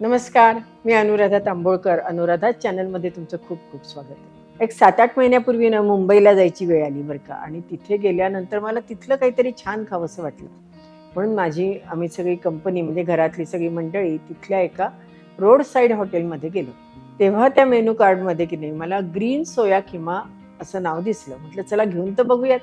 नमस्कार मी अनुराधा तांबोळकर. अनुराधा चॅनलमध्ये तुमचं खूप खूप स्वागत आहे. एक सात आठ महिन्यापूर्वी ना मुंबईला जायची वेळ आली बरं का आणि तिथे गेल्यानंतर मला तिथलं काहीतरी छान खावंसं वाटलं. म्हणून माझी आम्ही सगळी कंपनी म्हणजे घरातली सगळी मंडळी तिथल्या एका रोड साईड हॉटेलमध्ये गेलो. तेव्हा त्या मेनू कार्डमध्ये की नाही मला ग्रीन सोया किमा असं नाव दिसलं. म्हटलं चला घेऊन तर बघूयात.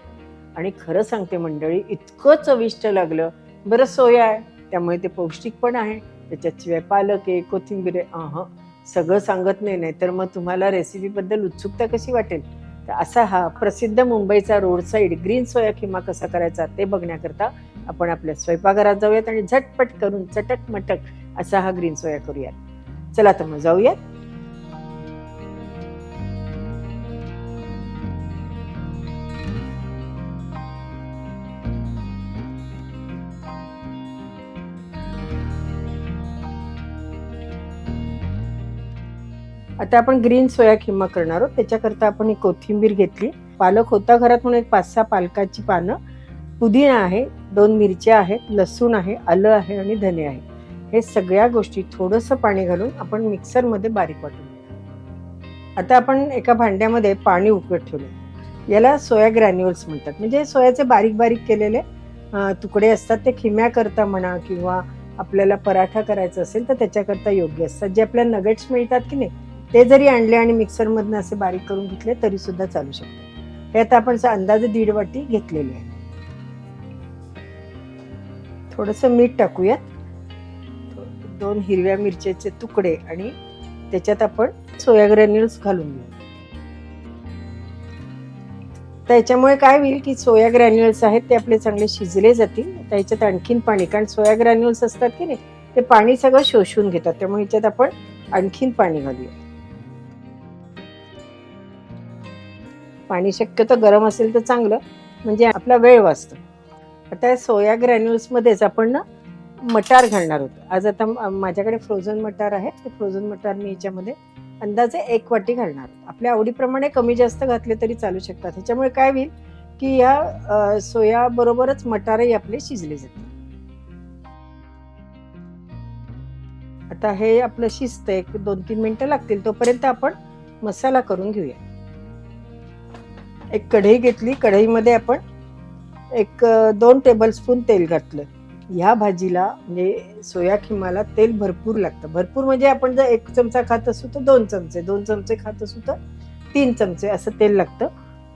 आणि खरं सांगते मंडळी इतकं चविष्ट लागलं. बरं सोया आहे. त्यामुळे ते पौष्टिक पण आहे. त्याच्याशिवाय पालक आहे कोथिंबीर आहे. हां सगळं सांगत नाही नाही तर मग तुम्हाला रेसिपीबद्दल उत्सुकता कशी वाटेल? तर असा हा प्रसिद्ध मुंबईचा रोड साईड ग्रीन सोया किंवा कसा करायचा ते बघण्याकरता आपण आपल्या स्वयंपाकघरात जाऊयात आणि झटपट करून चटक मटक असा हा ग्रीन सोया करूयात. चला तर मग जाऊयात. आता आपण ग्रीन सोया खिमा करणार आहोत. त्याच्याकरता आपण ही कोथिंबीर घेतली. पालक होता घरात म्हणून एक पाच सहा पालकाची पानं. पुदिना आहे दोन मिरच्या आहेत लसूण आहे आलं आहे आणि धने आहे. हे सगळ्या गोष्टी थोडंसं पाणी घालून आपण मिक्सरमध्ये बारीक वाटून आता आपण एका भांड्यामध्ये पाणी उकळत ठेवलं याला सोया ग्रॅन्युअल्स म्हणतात. म्हणजे सोयाचे बारीक बारीक केलेले तुकडे असतात. ते खिम्या करता म्हणा किंवा आपल्याला पराठा करायचा असेल तर त्याच्याकरता योग्य असतात. जे आपल्याला नगेट्स मिळतात की नाही ते जरी आणले आणि मिक्सरमधनं असे बारीक करून घेतले तरी सुद्धा चालू शकते. हे आता आपण अंदाजे दीड वाटी घेतलेली आहे. थोडस मीठ टाकूयात. दोन हिरव्या मिरच्याचे तुकडे आणि त्याच्यात आपण सोया ग्रॅन्युल्स घालून घेऊ. तर याच्यामुळे काय होईल की सोया ग्रॅन्युल्स आहेत ते आपले चांगले शिजले जातील. तर याच्यात आणखीन पाणी कारण सोया ग्रॅन्युल्स असतात की नाही ते पाणी सगळं शोषून घेतात. त्यामुळे ह्याच्यात आपण आणखीन पाणी घालूया पाणी शक्यतो गरम असेल तर चांगलं. म्हणजे आपला वेळ वाचतो. आता सोया ग्रॅन्युल्समध्येच आपण ना मटार घालणार आहोत आज आता माझ्याकडे फ्रोझन मटार आहे. ते फ्रोझन मटार मी याच्यामध्ये अंदाजे एक वाटी घालणार. आपल्या आवडीप्रमाणे कमी जास्त घातले तरी चालू शकतात. ह्याच्यामुळे काय होईल की या सोयाबरोबरच सोया बरोबरच मटारही आपले शिजले जातात आता हे आपलं शिजतं एक दोन तीन मिनटं लागतील. तोपर्यंत आपण मसाला करून घेऊया. एक कढई घेतली. कढईमध्ये आपण एक दोन टेबलस्पून तेल घातलं. ह्या भाजीला म्हणजे सोया खिमाला तेल भरपूर लागतं. भरपूर म्हणजे आपण जर एक चमचा खात असू तर दोन चमचे दोन चमचे खात असू तर तीन चमचे असं तेल लागतं.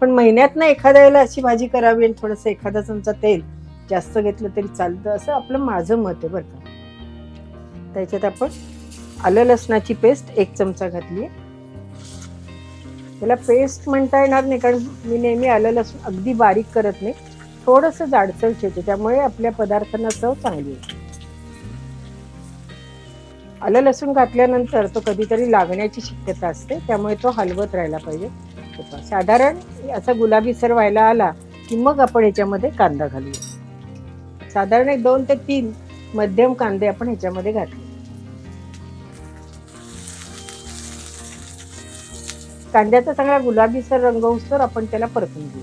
पण महिन्यात ना एखाद्या वेळेला अशी भाजी करावी आणि थोडंसं एखादा चमचा तेल जास्त घेतलं तरी चालतं. असं आपलं माझं मत आहे बरं का. त्याच्यात आपण आलं लसणाची पेस्ट एक चमचा घातली आहे त्याला पेस्ट म्हणता येणार नाही कारण मी नेहमी आलं लसूण अगदी बारीक करत नाही. थोडंसं जाडसर ठेवते त्यामुळे आपल्या पदार्थांना चव चांगली येते. आलं लसूण घातल्यानंतर तो कधीतरी लागण्याची शक्यता असते त्यामुळे तो हलवत राहायला पाहिजे. साधारण असा गुलाबी सर व्हायला आला की मग आपण ह्याच्यामध्ये कांदा घालूया. साधारण एक दोन ते तीन मध्यम कांदे आपण ह्याच्यामध्ये घातले. कांद्याचा चांगला गुलाबीसर रंग उसर आपण त्याला परतून घेऊ.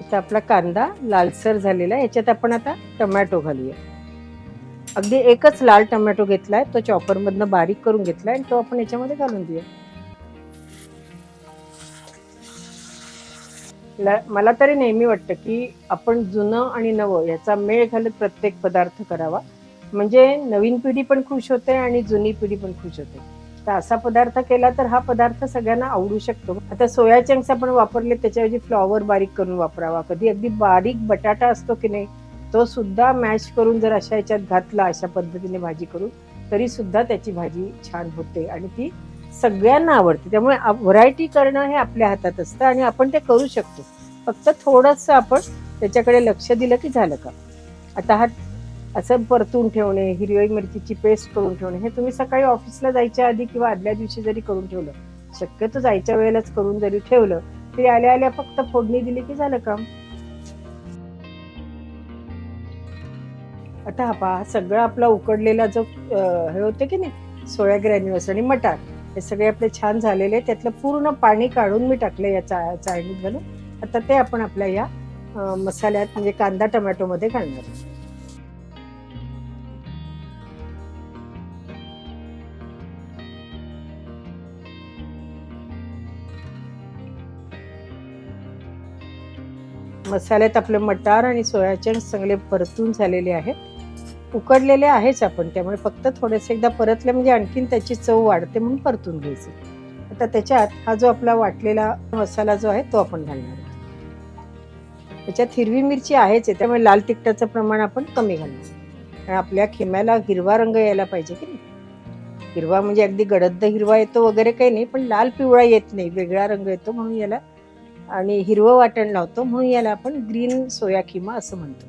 आता आपला कांदा लालसर झालेला आहे. याच्यात आपण आता टोमॅटो घालूया. अगदी एकच लाल टोमॅटो घेतलाय तो चॉपरमधनं बारीक करून घेतलाय आणि तो आपण याच्यामध्ये घालून देऊया. मला तरी नेहमी वाटतं की आपण जुनं आणि नवं याचा मेळ घालत प्रत्येक पदार्थ करावा. म्हणजे नवीन पिढी पण खुश होते आणि जुनी पिढी पण खुश होते. तर असा पदार्थ केला तर हा पदार्थ सगळ्यांना आवडू शकतो. आता सोया चंक्स आपण वापरले त्याच्याऐवजी फ्लॉवर बारीक करून वापरावा. कधी अगदी बारीक बटाटा असतो की नाही तो सुद्धा मॅश करून जर अशा याच्यात घातला अशा पद्धतीने भाजी करून तरी सुद्धा त्याची भाजी छान होते आणि ती सगळ्यांना आवडते. त्यामुळे व्हरायटी करणं हे आपल्या हातात असतं आणि आपण ते करू शकतो. फक्त थोडंसं आपण त्याच्याकडे लक्ष दिलं की झालं का? आता हा असं परतून ठेवणे हिरवी मिरचीची पेस्ट करून ठेवणे हे तुम्ही सकाळी ऑफिसला जायच्या आधी किंवा आदल्या दिवशी जरी करून ठेवलं शक्यतो जायच्या वेळेलाच करून जरी ठेवलं तरी आल्या आल्या फक्त फोडणी दिली की झालं काम. आता हा पहा सगळा आपला उकडलेला जो हे होते की नाही सोया ग्रॅन्युअल्स आणि मटार हे सगळे आपले छान झालेले त्यातलं पूर्ण पाणी काढून मी टाकलं या चा चाळणीत घालून आता ते आपण आपल्या या मसाल्यात म्हणजे कांदा टोमॅटोमध्ये घालणार मसाल्यात आपले मटार आणि सोयाचंक्स चांगले परतून झालेले आहेत. उकडलेले आहेच आपण त्यामुळे फक्त थोडेसे एकदा परतले म्हणजे आणखीन त्याची चव वाढते म्हणून परतून घ्यायचे. आता त्याच्यात हा जो आपला वाटलेला मसाला जो आहे तो आपण घालणार आहोत. त्याच्यात हिरवी मिरची आहेच आहे त्यामुळे लाल तिखटाचं प्रमाण आपण कमी घालणार कारण आपल्या खिम्याला हिरवा रंग यायला पाहिजे की नाही? हिरवा म्हणजे अगदी गडद्द हिरवा येतो वगैरे काही नाही पण लाल पिवळा येत नाही वेगळा रंग येतो म्हणून याला आणि हिरवं वाटण लावतो म्हणून याला आपण ग्रीन सोया किमा असं म्हणतो.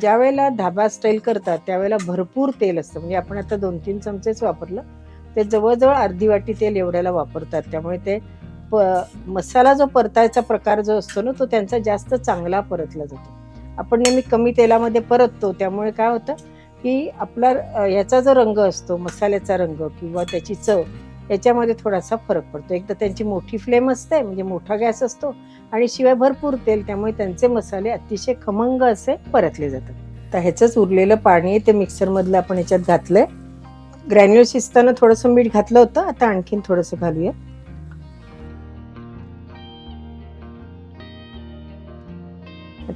ज्या वेळेला धाबा स्टाईल करतात त्यावेळेला भरपूर तेल असतं. म्हणजे आपण आता दोन तीन चमचेच वापरलं ते जवळजवळ अर्धी वाटी तेल एवढ्याला वापरतात. त्यामुळे ते प मसाला जो परतायचा प्रकार जो असतो ना तो त्यांचा जास्त चांगला परतला जातो. आपण नेहमी कमी तेलामध्ये परततो त्यामुळे काय होतं की आपला ह्याचा जो रंग असतो मसाल्याचा रंग किंवा त्याची चव याच्यामध्ये थोडासा फरक पडतो. एकदा त्यांची मोठी फ्लेम असते म्हणजे मोठा गॅस असतो आणि शिवाय भरपूर तेल त्यामुळे त्यांचे मसाले अतिशय खमंग असे परतले जातात. तर ह्याचंच उरलेलं पाणी आहे ते मिक्सरमधलं आपण ह्याच्यात घातलंय. ग्रॅन्युअल शिजताना थोडंसं मीठ घातलं होतं आता आणखीन थोडंसं घालूया.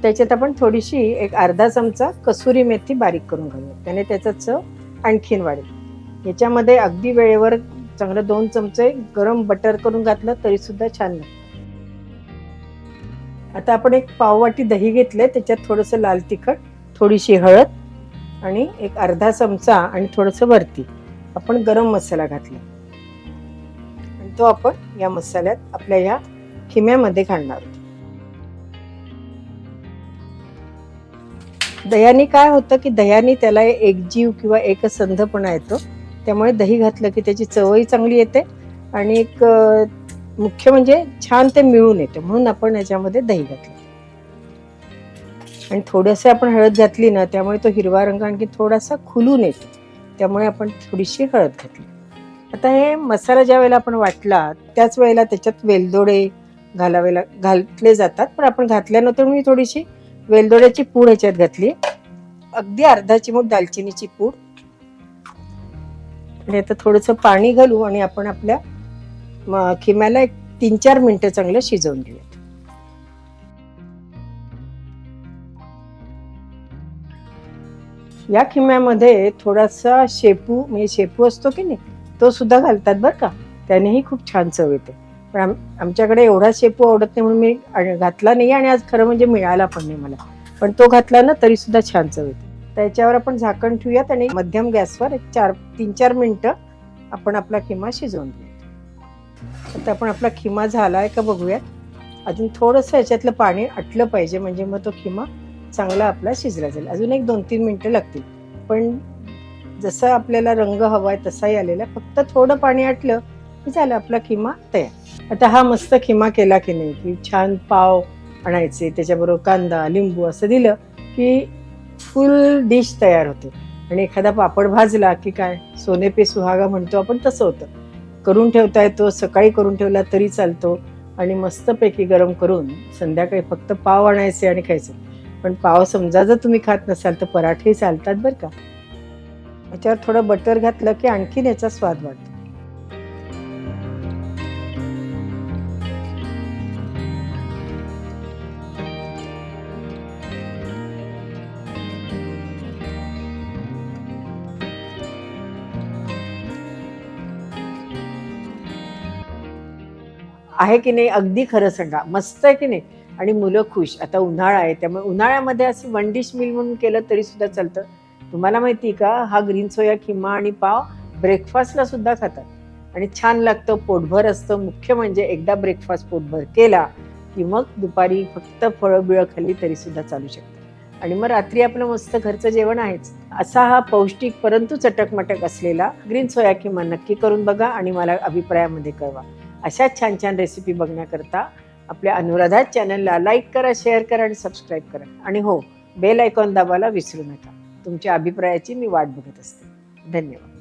त्याच्यात आपण थोडीशी एक अर्धा चमचा कसुरी मेथी बारीक करून घालूया. त्याने त्याचा चव आणखीन वाढेल. याच्यामध्ये अगदी वेळेवर चांगलं दोन चमचे गरम बटर करून घातलं तरी सुद्धा छान लागतं. आता आपण एक पाववाटी दही घेतलंय त्याच्यात थोडंसं लाल तिखट थोडीशी हळद आणि एक अर्धा चमचा आणि थोडंसं वरती आपण गरम मसाला घातला. आणि तो आपण या मसाल्यात आपल्या या खिम्यामध्ये घालणार आहोत. दह्याने काय होतं की दह्याने त्याला एक जीव किंवा एक संधपणा येतो. त्यामुळे दही घातलं की त्याची चवही चांगली येते आणि एक मुख्य म्हणजे छान ते मिळून येते. म्हणून आपण याच्यामध्ये दही घातलं. आणि थोडंसं आपण हळद घातली ना त्यामुळे तो हिरवा रंग आणखी थोडासा खुलून येतो. त्यामुळे आपण थोडीशी हळद घातली. आता हे मसाला ज्या वेळेला आपण वाटला त्याच वेळेला त्याच्यात वेलदोडे घालावे ला घातले जातात. पण आपण घातल्यानंतर मी थोडीशी वेलदोड्याची पूड ह्याच्यात घातली. अगदी अर्धा चिमूट दालचिनीची पूड. आणि आता थोडंसं पाणी घालू आणि आपण आपल्या खिम्याला एक तीन चार मिनटं चांगलं शिजवून घेऊया. या खिम्यामध्ये थोडासा शेपू म्हणजे शेपू असतो की नाही तो सुद्धा घालतात बरं का. त्यानेही खूप छान चव येते. पण आम आमच्याकडे एवढा शेपू आवडत नाही म्हणून मी घातला नाही आणि आज खरं म्हणजे मिळाला पण नाही मला. पण तो घातला ना तरी सुद्धा छान चव येते. त्याच्यावर आपण झाकण ठेवूयात आणि मध्यम गॅसवर एक चार तीन चार मिनटं आपण आपला खिमा शिजवून घेऊयात. आता आपण आपला खिमा झाला आहे का बघूयात. अजून थोडंसं याच्यातलं पाणी आटलं पाहिजे म्हणजे मग तो खिमा चांगला आपला शिजला जाईल. अजून एक दोन तीन मिनटं लागतील. पण जसं आपल्याला रंग हवा आहे तसाही आलेला फक्त थोडं पाणी आटलं की झालं आपला खिमा तयार. आता हा मस्त खिमा केला की नाही की छान पाव आणायचे त्याच्याबरोबर कांदा लिंबू असं दिलं की फुल डिश तयार होते. आणि एखादा पापड भाजला की काय सोने पे सुहागा म्हणतो आपण तसं होतं. करून ठेवता येतो सकाळी करून ठेवला तरी चालतो. आणि मस्तपैकी गरम करून संध्याकाळी फक्त पाव आणायचे आणि खायचे. पण पाव समजा जर तुम्ही खात नसाल तर पराठे चालतात बरं का. त्याच्यावर थोडं बटर घातलं की आणखीन याचा स्वाद वाढतो. आहे की नाही अगदी खरं सांगा. मस्त आहे की नाही? आणि मुलं खुश. आता उन्हाळा आहे त्यामुळे उन्हाळ्यामध्ये असं वन डिश मिल म्हणून केलं तरी सुद्धा चालतं. तुम्हाला माहिती आहे का? हा ग्रीन सोया खिमा आणि पाव ब्रेकफास्टला सुद्धा खातात. आणि छान लागतं पोटभर असतं. मुख्य म्हणजे एकदा ब्रेकफास्ट पोटभर केला की मग दुपारी फक्त फळं बिळं खाल्ली तरी सुद्धा चालू शकतं. आणि मग रात्री आपलं मस्त घरचं जेवण आहेच. असा हा पौष्टिक परंतु चटकमटक असलेला ग्रीन सोया किमा नक्की करून बघा आणि मला अभिप्रायामध्ये कळवा. अशाच छान छान रेसिपी बघण्याकरता आपल्या अनुराधा चॅनलला लाईक करा शेअर करा आणि सबस्क्राईब करा. आणि हो बेल आयकॉन दाबायला विसरू नका. तुमच्या अभिप्रायाची मी वाट बघत असते. धन्यवाद.